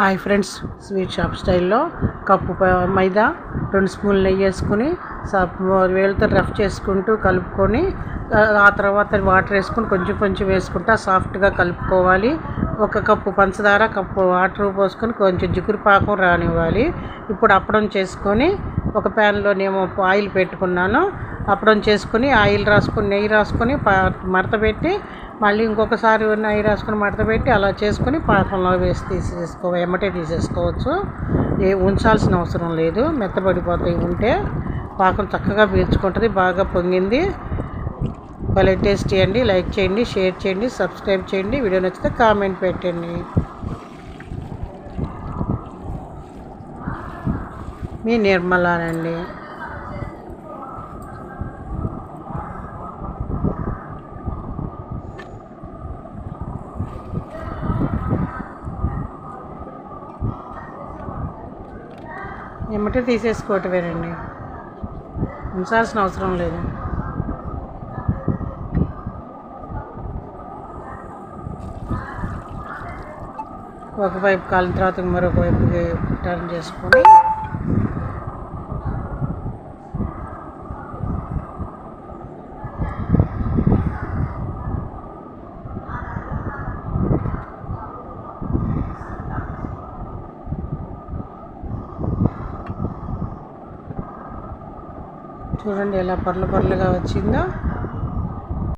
Hi friends sweet shop స్టైల్లో cup మైదా రెండు స్పూన్లు నెయ్యి వేసుకుని వేలతో రఫ్ చేసుకుంటూ కలుపుకొని ఆ ఆ తర్వాత వాటర్ వేసుకుని కొంచెం కొంచెం వేసుకుంటా సాఫ్ట్గా కలుపుకోవాలి. ఒక కప్పు పంచదార కప్పు వాటర్ పోసుకొని కొంచెం జిగురు పాకం రానివ్వాలి. ఇప్పుడు అప్పడం చేసుకొని ఒక ప్యాన్లోనేమో ఆయిల్ పెట్టుకున్నాను. అప్పడం చేసుకొని ఆయిల్ రాసుకొని నెయ్యి రాసుకొని మడత పెట్టి మళ్ళీ ఇంకొకసారి నెయ్యి రాసుకొని మడత పెట్టి అలా చేసుకొని పాకంలో వేసి తీసేసుకో ఎమ్మటే తీసేసుకోవచ్చు. ఏ ఉంచాల్సిన అవసరం లేదు. మెత్తబడిపోతాయి ఉంటే పాకం చక్కగా పీల్చుకుంటుంది బాగా పొంగింది. భలే టేస్టీ అండి. లైక్ చేయండి షేర్ చేయండి సబ్స్క్రైబ్ చేయండి. వీడియో నచ్చితే కామెంట్ పెట్టండి. మీ నిర్మలానండి. ఎమ్మటే తీసేసుకోవటమేనండి. ఉంచాల్సిన అవసరం లేదు. ఒకవైపు కాలిన తర్వాత మరొక వైపుకి టర్న్ చేసుకొని చూడండి ఎలా పర్లు పర్లుగా వచ్చిందో.